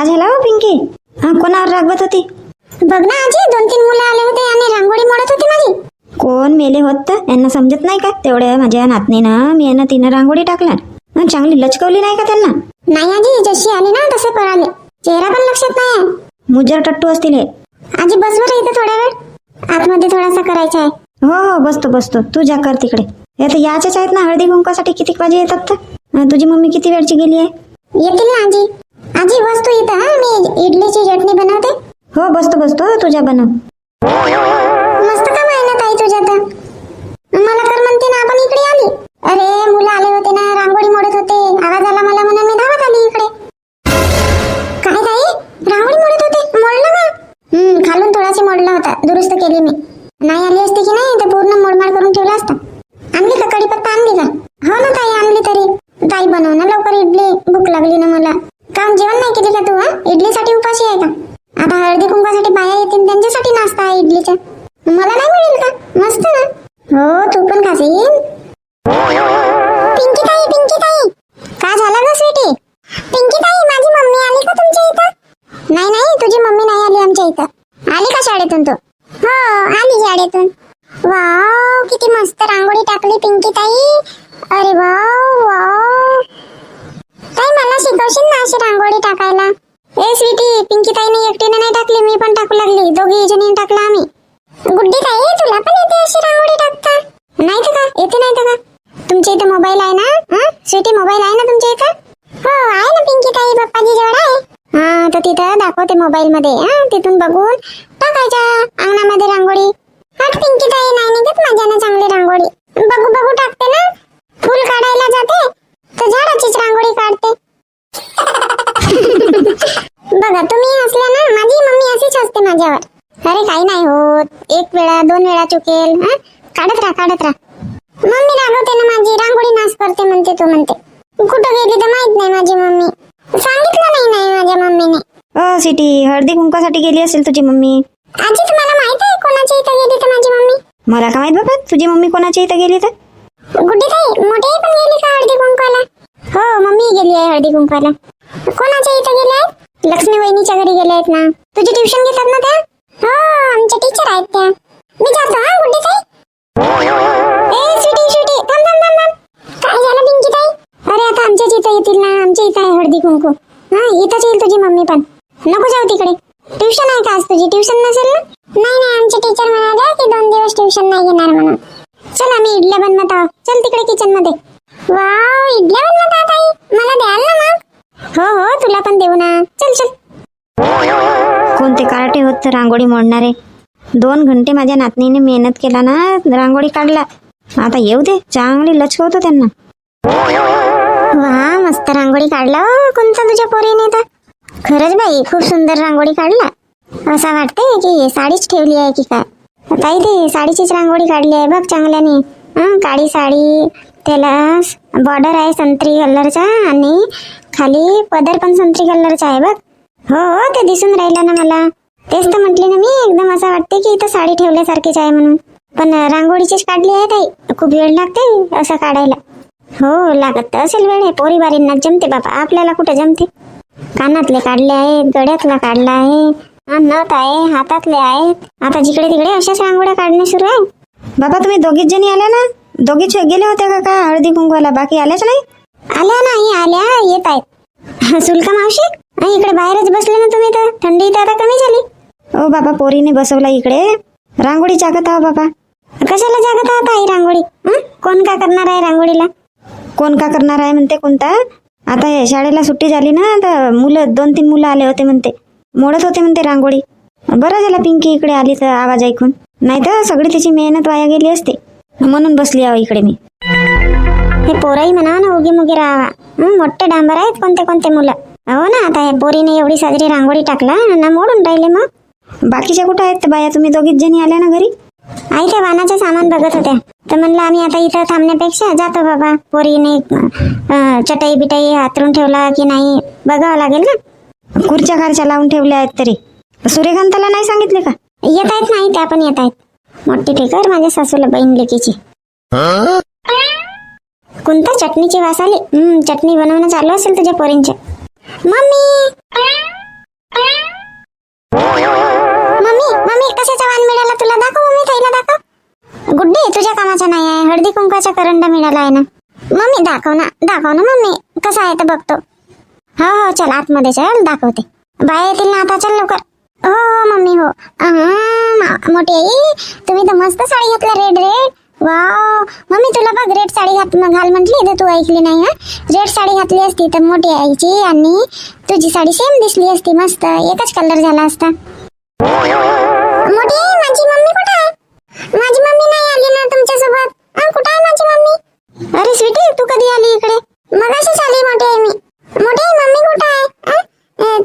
का झाला हो पिंकी? हा कोणावर रागवत होती? बघ ना आजी दोन तीन मुलं आले होते आणि रांगोळी मोडत होती माझी. कोण मेले होत यांना समजत नाही का? तेवढ्या माझ्या नातनीनं मी यांना तिनं रांगोळी टाकला चांगली लचकवली नाही का त्यांना? नाही आजी जशी आली ना तसे पळाले. चेहरा पण लक्षात नाही. मुजर टट्टू असतील हे. आजी बसवर इथे थोडा वेळ. आतमध्ये थोडासा करायचा आहे. हो हो बसतो बसतो. तू जा कर तिकडे. तर याच्याच आहेत ना हळदी कुंकासाठी किती वाजे येतात तर? तुझी मम्मी किती वेळची गेली आहे? येतील ना आजी. आजी बस तू इथं हा. मी इडलीची चटणी बनवते. हो बसतो बसतो. तुझ्या बनव. मला नाही मिळेल का? मस्त. ना हो तू पण खाशील पिंकी ताई पिंकी ताई का झालं ग स्वीटी पिंकी ताई माझी मम्मी आली का तुमच्या इथं नाही नाही तुझी मम्मी नाही आली आमच्या इथं आली का शाळेतून तू हो आली शाळेतून वाव किती मस्त रांगोळी टाकली पिंकी ताई अरे वाव वाव ताई मला शिकवशील ना अशी रांगोळी टाकायला ए स्वीटी पिंकी ताईने एकटीने नाही टाकली मी पण टाकू लागली दोघी जणी टाकला आम्ही गुड्डी ताई तुला पण येते अशी रांगोळी टाकता नाही तर का येते नाही तर का तुमच्या इथे मोबाईल आहे ना हं? स्वीटी मोबाईल आहे ना तुमच्या इथं हो आहे ना पिंकी ताई पप्पाजी जवळ आहे हा तर तिथं मोबाईलमध्ये मोबाईल मध्ये तिथून बघून टाकायच्या अंगणामध्ये रांगोळी. हट पिंकी ताई नाही निघत माझ्यानं चांगली रांगोळी. बघू बघू टाकते ना. फुल काढायला जाते तर झाडाचीच रांगोळी काढते. बघा तुम्ही असल्या ना माझी मम्मी अशीच असते माझ्यावर. अरे काही नाही होत. एक वेळा दोन वेळा चुकेल काढत राहा काढत राहा. मम्मी रागवते ना माझी रांगोळी नाश करते म्हणते तू म्हणते. कुठं गेली तर माहीत नाही माझी मम्मी. सांगितलं नाही नाही माझ्या मम्मीने. अ सिटी हळदी कुंकासाठी गेली असेल तुझी मम्मी. आजी तुम्हाला माहीत आहे कोणाच्या इथं गेली तर माझी मम्मी? मला का माहीत बाबा? तुझी मम्मी कोणाच्या इथं गेली तर? गुड्डी ताई मोठी पण गेली का हळदी कुंकवाला? हो मम्मी गेली आहे हळदी कुंकवाला. कोणाच्या इथं गेले आहेत? लक्ष्मी वहिनीच्या घरी गेले आहेत ना. तुझी ट्युशन घेतात ना त्या? हो आमच्या टीचर आहेत त्या. मी जातो हा गुड्डी ताई ए स्वीटी स्वीटी थांब थांब थांब थांब. काय झालं पिंकी ताई अरे आता आमच्याच इथं येतील ना. आमच्या इथं आहे हळदी कुंकू. हा इथंच येईल तुझी मम्मी पण. नको जाऊ तिकडे. ट्युशन आहे का आज तुझी? ट्युशन नसेल ना? नाही नाही आमचे टीचर म्हणाले की दोन दिवस ट्युशन नाही घेणार म्हणून. चल आम्ही इडल्या बनवत आहोत. चल तिकडे किचनमध्ये. वाव इडल्या बनवत आहात आई. मला द्याल ना मग? हो हो तुला पण देऊ ना. चल चल. कोणते कार्टे होत रांगोळी मोडणारे? दोन घंटे माझ्या नातनीने मेहनत केला ना रांगोळी काढला. आता येऊ दे चांगली लचकवतो त्यांना. वा मस्त रांगोळी काढला हो कोणता तुझ्या पोरीने तर? खरंच बाई खूप सुंदर रांगोळी काढला. असं वाटतंय की साडीच ठेवली आहे की काय? ताई ते साडीचीच रांगोळी काढली आहे बघ चांगल्याने. हं, काळी साडी त्याला बॉर्डर आहे संत्री कलरचा आणि खाली पदर पण संत्री कलरचा आहे बघ. हो हो ते दिसून राहिलं ना मला. तेच तर म्हटले ना मी एकदम असं वाटते की इथं साडी ठेवल्यासारखीच आहे म्हणून. पण रांगोळीचीच काढली आहे ताई. खूप वेळ लागते असं काढायला. हो लागत असेल वेळ आहे पोरी बारींना जमते बाबा. आपल्याला कुठे जमते? कानातले काढले आहेत गळ्यातला काढला आहे. हा, नथ आहे हातातले आहेत. आता जिकडे तिकडे अशाच रांगोळ्या काढणे सुरू आहे. बाबा तुम्ही दोघीच जणी आल्या ना? दोघीच गेल्या होत्या का काय? हळदी कुंकवाला? बाकी आल्याच नाही? आल्या नाही आल्या येत आहेत. सुलका मावशी? इकडे बाहेरच बसले ना तुम्ही तर. थंडी तर आता कमी झाली. ओ बाबा पोरीने बसवला इकडे. रांगोळी जागत आहो बाबा. कशाला जागत आहात आई रांगोळी? हं? कोण का करणार आहे रांगोळीला? कोण का करणार आहे म्हणते कोणता? आता हे शाळेला सुट्टी झाली ना तर मुलं दोन तीन मुलं आले होते म्हणते. मोडत होते म्हणते रांगोळी. बरं झालं पिंकी इकडे आली तर आवाज ऐकून. नाही तर सगळी तिची मेहनत वाया गेली असते. म्हणून बसली आहो इकडे मी. हे पोराही म्हणा ना उगी मुगी राहावा. मोठे डांबर आहेत कोणते कोणते मुलं. हो ना आता हे पोरीने एवढी साजरी रांगोळी टाकला ना मोडून राहिले मग. बाकीच्या कुठं आहेत बाया? तुम्ही दोघीच जणी आल्या ना घरी? आई त्या वानाचं सामान बघत होत्या. तर म्हणलं आम्ही आता इथं थांबण्यापेक्षा जातो बाबा. पोरीने चटई बिटाई हातरून ठेवला की नाही बघावं लागेल ना. खुर्च्या खारच्या लावून ठेवल्या आहेत तरी. सूर्यकांताला नाही सांगितले का? येत आहेत नाही त्या पण येत आहेत. मोठी ठेकर माझ्या सासूला बहीण लेकीची. कोणता? चटणीची वास आली चटणी बनवणं चालू असेल तुझ्या पोरींच्या मम्मी! मम्मी मम्मी कशाचा वान मिळाला तुला? दाखव. कुड्डे तुझ्या कामाचा नाही आहे. हळदी कुंकाचा करंडा मिळाला आहे ना. मम्मी दाखव ना. दाखव ना मम्मी. कसा आहे तर बघतो. हो हो चल आतमध्ये चल दाखवते. बाय येतील ना आता चल लवकर. हो हो मम्मी हो. मोठी आई तुम्ही तर मस्त साडी घातला रेड रेड वाव मम्मी तुला बघ रेड साडी घात घाल म्हटली तर तू ऐकली नाही हा? रेड साडी घातली असती तर मोठी आईची आणि तुझी साडी सेम दिसली असती मस्त. एकच कलर झाला असता. मोठी माझी मम्मी कुठे आहे? माझी तुमच्यासोबत. नाही कुठे आहे माझी मम्मी? अरे स्वीटी तू कधी आली इकडे? मगाशीच आली मोठी आहे मी. मोठी आहे मम्मी कुठे आहे?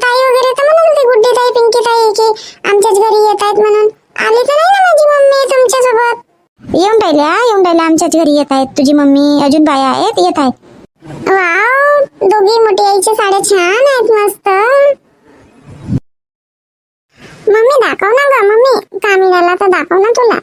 ताई वगैरे तर म्हणून ते गुड्डी ताई पिंकी ताई की आमच्याच घरी येत आहेत म्हणून. आली तर नाही ना माझी मम्मी तुमच्यासोबत? येऊन राहिल्या येऊन राहिल्या आमच्याच घरी येत आहेत. तुझी मम्मी अजून बाया आहेत येत आहेत. वाव दोघी मोठी आईच्या साड्या छान आहेत मस्त. मम्मी दाखव ना ग मम्मी. कामिनाला तर दाखव ना तुला.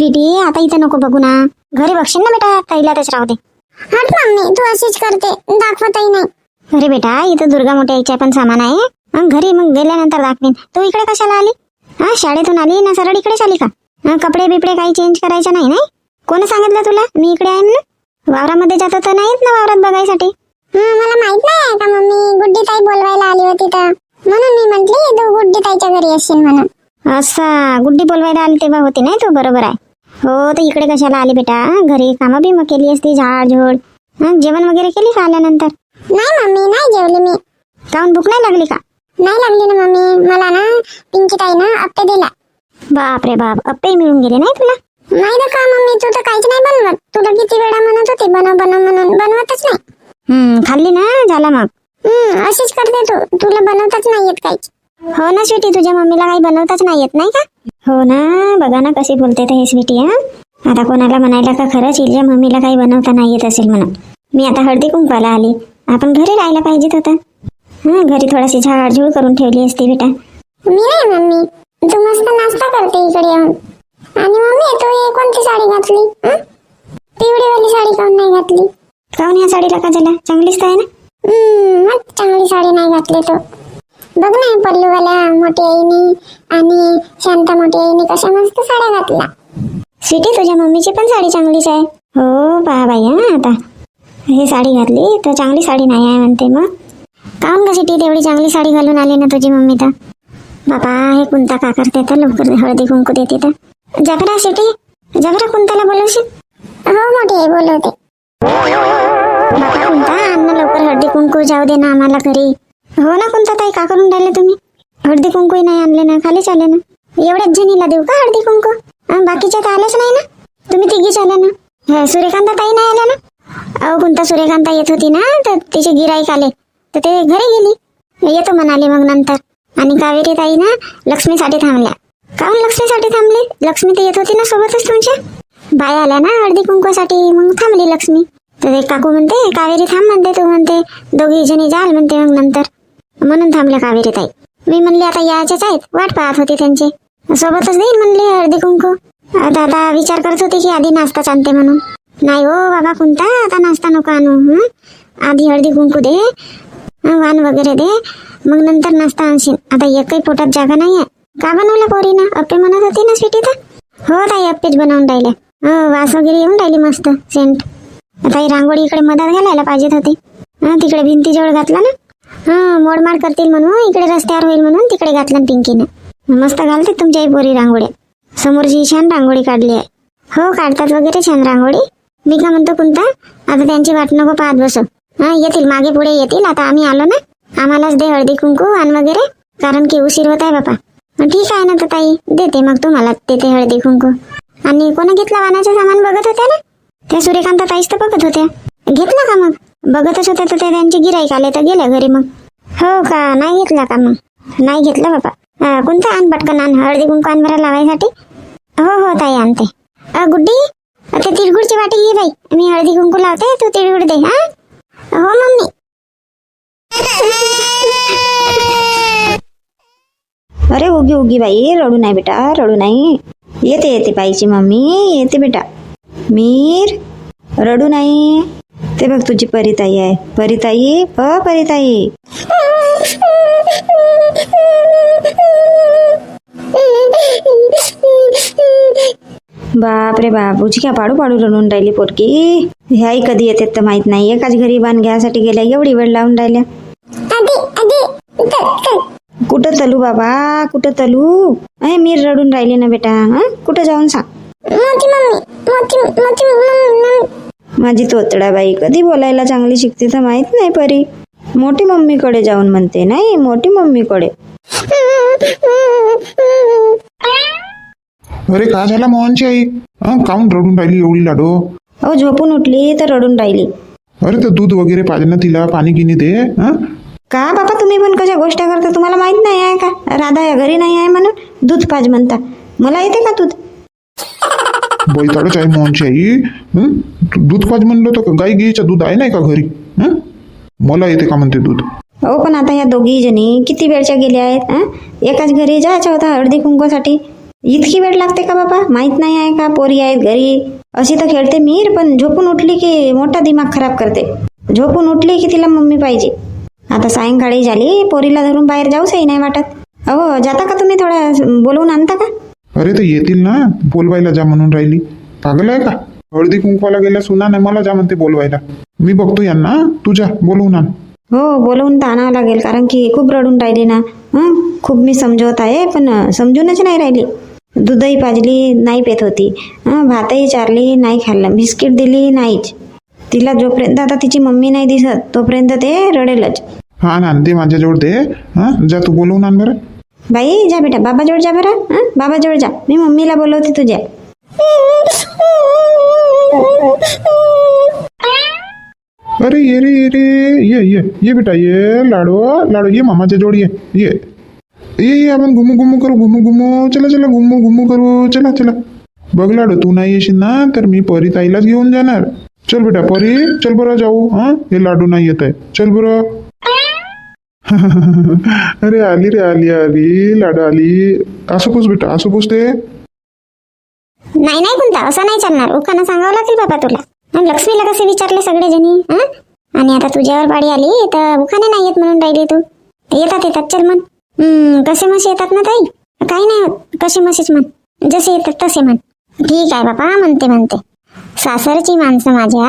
स्वीटी आता इथं नको बघू ना. घरी बघशील ना बेटा ताईला तच राहू दे. हट मम्मी तू अशीच करते दाखवतही नाही. अरे बेटा इथं दुर्गा मोठ्या आईच्या पण सामान आहे. मग घरी मग गेल्यानंतर दाखवीन. तू इकडे कशाला आली? हा शाळेतून आली ना सरळ इकडेच आली का? हा, कपडे बिपडे काही चेंज करायचे नाही नाही? कोण सांगितलं तुला? मी इकडे आहे ना वावरामध्ये जात तर नाहीत ना वावरात बघायसाठी? मला माहीत नाही का मम्मी गुड्डी ताई बोलवायला आली होती तर. म्हणून मी म्हंटली तू गुड्डी ताईच्या घरी असशील म्हणून. असा गुड्डी बोलवायला आली तेव्हा होती नाही तू? बरोबर आहे. हो तर इकडे कशाला आली बेटा? घरी कामं बिमं केली असती झाड झोड हा, जेवण वगैरे केली का आल्यानंतर? नाही मम्मी नाही जेवली मी. काऊन भूक नाही लागली का? नाही लागली ना मम्मी. मला ना पिंकी ताई ना अप्पे दिला. बाप रे बाप अप्पे मिळून गेले नाही तुला? नाही ना का मम्मी तू तर काहीच नाही बनवत. तुला किती वेळा म्हणत होती बनव बनव म्हणून. बनवतच नाही. हम्म खाल्ली ना झाला मग. हम्म अशीच करते तू. तुला बनवताच नाही येत काहीच. हो ना स्वीटी तुझ्या मम्मीला काही बनवताच नाही येत नाही का? हो ना बघा ना कशी बोलते तर हे स्वीटी हा. आता कोणाला म्हणायला का खरंच हिच्या मम्मीला काही बनवता नाही येत असेल म्हणून. मी आता हळदी कुंकवाला आली. आपण घरी राहायला पाहिजेत होता हा घरी थोडीशी झाडझूड करून ठेवली असती बेटा. मी नाही मम्मी. तू मस्त नाश्ता करते इकडे येऊन. आणि मम्मी तू हे कोणती साडी घातली? पिवळीवाली साडी काऊन नाही घातली? काऊन ह्या साडीला का झाला चांगलीच तर आहे ना? चांगली साडी नाही घातली तू. बघ ना पल्लूवाल्या मोठी आईनी आणि शांता मोठी आईनी कशा मस्त साड्या घातल्या. सिटी तुझ्या मम्मीची पण साडी चांगलीच आहे. हो पहा बाई हा आता. ही साडी घातली तर चांगली साडी नाही आहे म्हणते मग. काऊन का सिटी तेवढी चांगली साडी घालून आली ना तुझी मम्मी तर? बाबा हे कोणता का करते तर? लवकर हळदी कुंकू देते तर. जबरा सिटी जबरा कोणताला बोलवशील? हो मोठी आई बोलवते. बाबा कोणता आम्हाला लवकर हळदी कुंकू जाऊ दे ना आम्हाला घरी. हो ना कोणता ताई? का करून राहिले तुम्ही? हळदी कुंकू नाही आणले ना खालीच आले ना. एवढ्याच जणीला देऊ का हळदी कुंकू? अं, बाकीच्या तर आल्याच नाही ना. तुम्ही तिघीच आल्या ना. सूर्यकांता ताई नाही आल्या ना? अहो कोणता सूर्यकांता येत होती ना तर तिचे गिराईक आले. तर ते घरी गेली. येतो म्हणाले मग नंतर. आणि कावेरी ताई ना लक्ष्मीसाठी थांबल्या. काहून लक्ष्मीसाठी थांबली? लक्ष्मी तर येत होती ना सोबतच तुमच्या? बाय आल्या ना हळदी कुंकवासाठी मग थांबली लक्ष्मी. तर एक काकू म्हणते कावेरी थांब म्हणते तू म्हणते दोघी जणी जाल म्हणते मग नंतर. म्हणून थांबल्या कावेरी ताई. मी म्हणले आता यायच्याच आहेत. वाट पाहत होते त्यांचे. सोबतच देईन म्हणले हळदी कुंकू. आता आता विचार करत होते की आधी नाश्ताच आणते म्हणून. नाही हो बाबा कोणता? आता नाश्ता नको आणू आधी हळदी कुंकू दे वान वाण वगैरे दे मग नंतर नाश्ता आणशील. आता एकही पोटात जागा नाही आहे का बनवलं पोरीनं? अप्पे म्हणत होती ना स्वीटी तर हो ताई अप्पेच बनवून राहिले. हो वास वगैरे येऊन राहिली मस्त सेंट. आता ही रांगोळी इकडे मदत घालायला पाहिजेत होती. तिकडे भिंतीजवळ घातला ना? हा मोडमाड करतील म्हणून इकडे रस्त्यावर होईल म्हणून तिकडे घातलं पिंकीनं. मस्त घालते तुमच्याही पोरी रांगोळ्या. समोरची छान रांगोळी काढली आहे. हो काढतात वगैरे छान रांगोळी. मी का म्हणतो कोणता आता त्यांची वाट नको पाहत बसो. हा येतील मागे पुढे येतील. आता आम्ही आलो ना आम्हालाच दे हळदी कुंकू वाण वगैरे कारण की उशीर होत आहे बापा. मग ठीक आहे ना तर ताई देते मग तुम्हाला देते हळदी कुंकू. आणि कोणा घेतला वानाचं सामान बघत होत्या ना? त्या सूर्यकांत ताईच तर बघत होत्या. घेतला का मग? बघतच असत तर ते त्यांचे गिराईक आले तर गेल्या घरी मग. हो का? नाही घेतला का मग? नाही घेतलं बाबा. अं, कोणता आण पटकन आण? हळदी कुंकू आण बरं लावायसाठी? हो हो ताई आणते. अ, गुड्डी? आता ते तिळगुळची वाटी घे बाई. मी हळदी कुंकू लावते तू तिळगुड दे हा? हो मम्मी. अरे उगी उगी बाई रडू नाही बेटा रडू नाही. येते येते बाईची मम्मी येते बेटा. मीर रडू नाही. ते बघ तुझी परिताई आहे. परिताई प परिताई. बाप रे बाप उचक्या पाडू पाडू रडून राहिली पोटकी ह्याही कधी येतात तर माहीत नाही एकाच घरी बांध घ्यायसाठी गेल्या एवढी वेळ लावून राहिल्या. कुठं तलू बाबा? कुठं तलू? अय मी रडून राहिली ना बेटा हं कुठं जाऊन सांग. Mummy mummy. माझी तोतडा बाई कधी बोलायला चांगली शिकते तर माहीत नाही परी. मोठी मम्मीकडे जाऊन म्हणते नाही मोठी मम्मीकडे. अरे का झाला मोहनची आई? हं काऊन रडून राहिली एवढी लाडो? अहो झोपून उठली तर रडून राहिली. अरे तर दूध वगैरे पाहिजे ना तिला पाणी गिनी दे हं? का बाबा तुम्ही पण कशा गोष्टी करता? तुम्हाला माहीत नाही आहे का? राधा या घरी नाही आहे म्हणून दूध पाज म्हणता. मला येते का दूध? बैताडच आहे मोहनची आई? दूध पाच म्हणलं तर गाई गिईचं दूध आहे नाही का घरी? मला येते का म्हणते दूध? अहो पण आता या दोघी जणी किती वेळच्या गेल्या आहेत एकाच घरी जायच्या होता हळदी कुंकवासाठी इतकी वेळ लागते का बाबा माहीत नाही आहे का? पोरी आहेत घरी. अशी तर खेळते मीर पण झोपून उठली की मोठा दिमाग खराब करते. झोपून उठली की तिला मम्मी पाहिजे. आता सायंकाळी झाली पोरीला धरून बाहेर जाऊसही नाही वाटत. अहो जाता का तुम्ही थोडा बोलवून आणता का? अरे तर येतील ना बोलवायला जा म्हणून राहिली. पागल आहे का? हळदी कुंकवाला गेल्या सुना नाही मला जा म्हणते बोलवायला. मी बघतो यांना तू जा बोलवून आण. हो बोलवून तर आणावं लागेल कारण की खूप रडून राहिली ना. हं? खूप मी समजवत आहे पण समजूनच नाही राहिली. दूधही पाजली नाही पेत होती. हं? भातही चारली नाही खाल्लं. बिस्किट दिली नाहीच. तिला जोपर्यंत आता तिची मम्मी नाही दिसत तोपर्यंत ते रडेलच. हा ना दे माझ्याजवळ दे. हा? जा तू बोलवून आण बरं. बाई जा बेटा बाबाजवळ जा बरं बाबा बाबाजवळ जा. मी मम्मीला बोलवते तुझ्या. अरे ये रे ये रे ये ये ये बेटा ये लाडो लाडो ये मामाच्या जोड ये ये. ये ये आपण घुमू घुमू करू घुमू घुमू. चला चला घुमू घुमू करू. चला चला. बघ लाडो तू नाही येशील ना तर मी परी ताईलाच घेऊन जाणार. चल बेटा परी चल बरं जाऊ हा? हे लाडू नाही येत आहे. चल बरं. अरे आली रे आली आली लाडा आली. असं पुस बेटा असं पुस ते. नाही नाही कोणता असं नाही चालणार. उखाना सांगावं लागेल बाबा तुला. आणि लक्ष्मीला कसे विचारले सगळे जणी आणि आता तुझ्यावर पाडी आली तर उखाने नाही येत म्हणून राहिली तू. येतात येतात चल म्हण. कसे मसे येतात ना ताई? काही नाही होत. कसे मसेच म्हण. जसे येतात तसे म्हण. ठीक आहे बाबा म्हणते म्हणते. सासरची माणसं माझ्या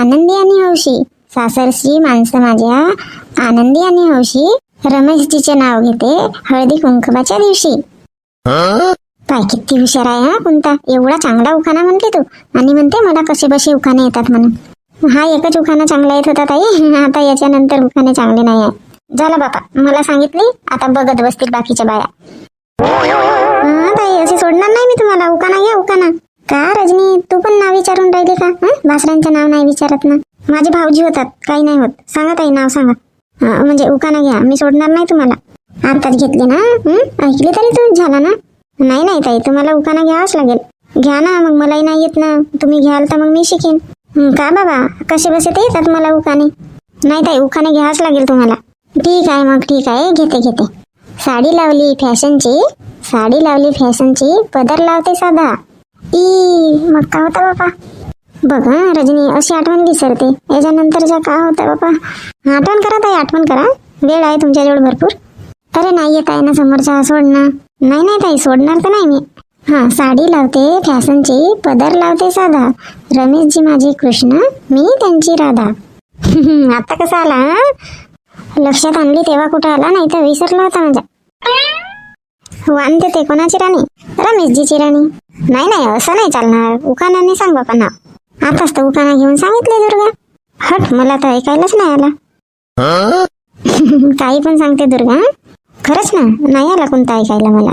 आनंदी आणि हौशी. सासरची माणसं माझ्या आनंदी आणि हौशी. रमेशजीचे नाव घेते हळदी कुंकवाच्या दिवशी. काय किती हुशार आहे हा कोणता एवढा चांगला उखाणा म्हणते तू. आणि म्हणते मला कसे बसे उखाणे येतात म्हणून. हा एकच उखाणा चांगला येत होता ताई. आता याच्यानंतर उखाणे चांगले नाही आहे झालं बापा मला सांगितली आता बघत बसतील बाकीच्या बाया. हा ताई असे सोडणार नाही मी तुम्हाला. उखाणा घ्या उखाणा. का रजनी तू पण नाव विचारून राहिली का? हं? भासरांचं नाव नाही विचारत ना. माझे भाऊजी होतात काही नाही होत. सांगा ताई नाव सांगा. म्हणजे उकाना घ्या. मी सोडणार नाही तुम्हाला. आताच घेतले ना ऐकली तरी तू झाला ना? नाही नाही ताई तुम्हाला उकाना घ्यावाच लागेल. घ्या ना मग मलाही नाही येत ना. तुम्ही घ्याल तर मग मी शिकेन. का बाबा? कसे बसे ते येतात मला उकाने? नाही ताई उकाने घ्यावाच लागेल तुम्हाला. ठीक आहे मग ठीक आहे. घेते घेते. साडी लावली फॅशनची. साडी लावली फॅशनची. पदर लावते साधा. ई मग का होता बाबा? बघा रजनी अशी आठवण विसरते. याच्यानंतरच्या का होतं बाबा आठवण करा ताई आठवण करा. वेळ आहे तुमच्याजवळ भरपूर. अरे नाही येत आहे ना समोरचा ना नाही नाही ताई सोडणार तर नाही मी. हा साडी लावते फॅशनची पदर लावते साधा. रमेशजी माझी कृष्ण मी त्यांची राधा. आता कसा आला लक्षात आणली तेव्हा कुठं आला नाही तर विसरला होता माझा. हो, वानते ते कोणाची राणी? रमेशजीची राणी. नाही नाही असं नाही चालणार. उखाणाने सांग बापा नाव. आताच तर उखाणा घेऊन सांगितले दुर्गा. हट मला तर ऐकायलाच नाही आला. काही पण सांगते दुर्गा खरंच ना नाही आला कोणता ऐकायला मला.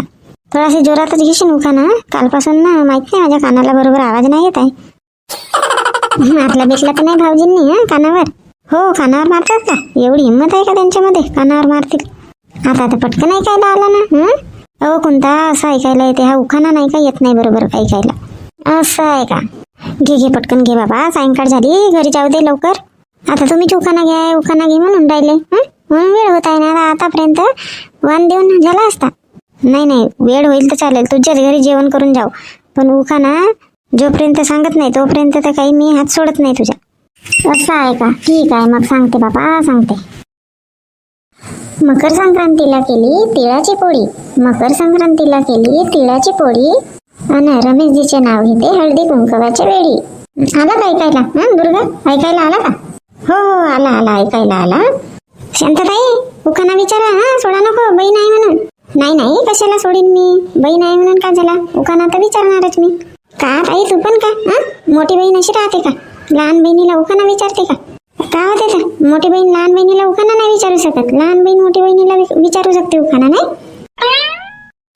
थोडासा जोरातच घेशील उखाना कालपासून ना माहीत नाही माझ्या कानाला बरोबर आवाज नाही येत आहे. मारला भेटला तर नाही भाऊजींनी हा कानावर. हो कानावर मारतात का? एवढी हिंमत आहे का त्यांच्यामध्ये कानावर मारतील? आता तर पटकन ऐकायला आला ना हं? अहो कोणता असं ऐकायला येते हा उखाना नाही का येत नाही बरोबर ऐकायला. असं आहे का? घे घे पटकन घे बाबा. सायंकाळ झाली घरी जाऊ दे लवकर. आता तुम्ही उखाना घ्या उखाना घे म्हणून राहिले. म्हणून वेळ होत आहे ना आतापर्यंत वन देऊन झाला असता. नाही नाही वेळ होईल तर चालेल. तुझ्याच घरी जेवण करून जाऊ. पण उखाना जोपर्यंत सांगत नाही तोपर्यंत तर काही मी हात सोडत नाही तुझ्या. असं आहे का? ठीक आहे मग सांगते बाबा सांगते. मकर संक्रांतीला केली तिळाची पोळी. मकर संक्रांतीला केली तिळाची पोळी. हो अन रमेशजीचे नाव घेते हळदी कुंकवाच्या वेळी. आला का ऐकायला? हा दुर्गा ऐकायला आला का? हो हो आला आला ऐकायला आला. शांतताई उखाना विचारा हा सोडा नको बहीण आहे म्हणून. नाही नाही कशाला सोडीन मी? बहीण आहे म्हणून का झाला? उखाना तर विचारणारच मी. का ताई तू पण का? हा मोठी बहीण अशी राहते का? लहान बहिणीला उखाना विचारते का? का होते का मोठी बहीण लहान बहिणीला उखाना नाही विचारू शकत. लहान बहीण मोठी बहिणीला विचारू शकते उखाना नाही?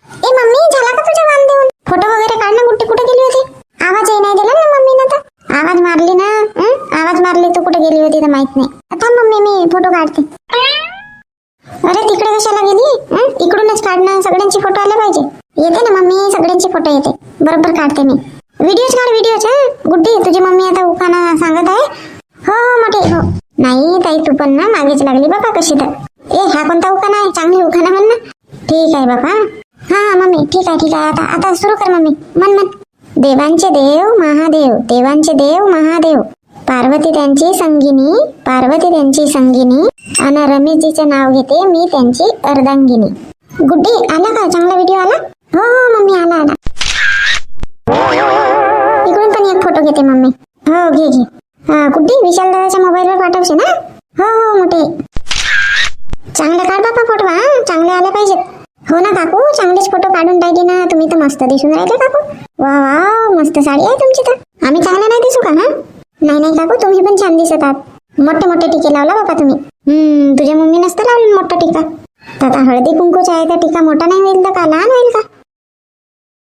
ए मम्मी झाला फोटो वगैरे काढणं कुठे कुठे गेली होती? आवाज येई नाही दिला ना मम्मीनं तर. आवाज मारली ना हं? आवाज मारली तू कुठे गेली होती तर माहीत नाही. आता मम्मी मी फोटो काढते. अरे तिकडे कशाला गेली? हं? इकडूनच काढणं सगळ्यांचे फोटो आले पाहिजे. येते ना मम्मी सगळ्यांचे फोटो येते. बरोबर काढते मी. व्हिडिओच काढ व्हिडिओच हा? गुड्डी तुझी मम्मी आता उखाना सांगत आहे. हो हो मोठे हो. नाही ताई तू पण ना मागेच लागली बाबा कशी तर. ए हा कोणता उखाना आहे? चांगली उखाना म्हण ना. ठीक आहे बाबा. मम्मी आता आता सुरू कर मम्मी. मन मन देवांचे देव महादेव. देवांचे देव महादेव. पार्वती त्यांची संगिनी पार्वती त्यांची संगिनी. आणि रमेशजीचे नाव घेते मी त्यांची अर्धांगिनी. गुड्डी आला का? चांगला व्हिडिओ आला? हो हो मम्मी आला आला. इकडून पण एक फोटो घेते मम्मी. हो घे घे. हा गुड्डी विशाल दादाच्या मोबाईलवर पाठवशे ना? हो हो मोठे. चांगलं काढ बापा फोटो हा. चांगले आले पाहिजेत. हो ना काकू चांगलेच फोटो काढून टाकले ना तुम्ही तर मस्त दिसून राहिले काकू. वा वा मस्त साडी आहे तुमची तर. आम्ही चांगले नाही दिसू का हा? नाही नाही काकू तुम्ही पण छान दिसत आहात. मोठे मोठे टिके लावला बाबा तुम्ही. हम्म तुझ्या मम्मी नसतं लावलं मोठा टिका. तर आता हळदी कुंकूच आहे तर टिका मोठा नाही होईल तर का लहान होईल का?